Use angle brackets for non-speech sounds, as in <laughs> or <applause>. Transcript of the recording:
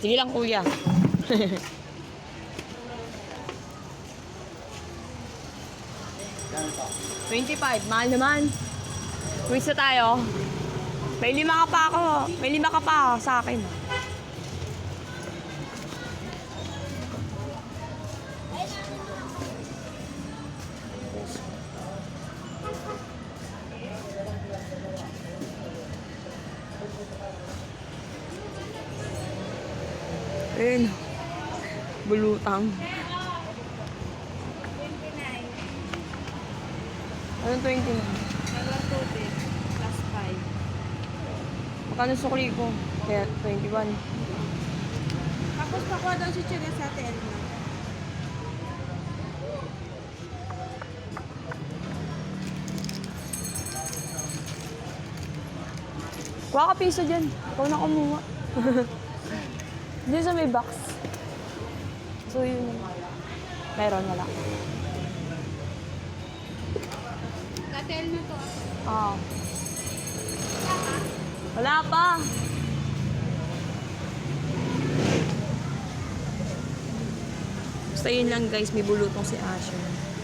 Sige lang, kuya. 25, mahal naman. Quiz na tayo. May lima ka pa ako. May lima ka pa sa akin. Ayun. Bulutang. 29. Anong 29? Dalawang tubig. Plus 5. Magkano sukli ko? Kaya 21. Tapos pakuha daw si Chira sa Telma. Kuha ka piso dyan. Ikaw na kumuha. <laughs> Diyan sa may box. So yun. Meron, wala. Sa Telma to. Ah. Wala pa. Basta yun lang guys, may bulutong si Asher.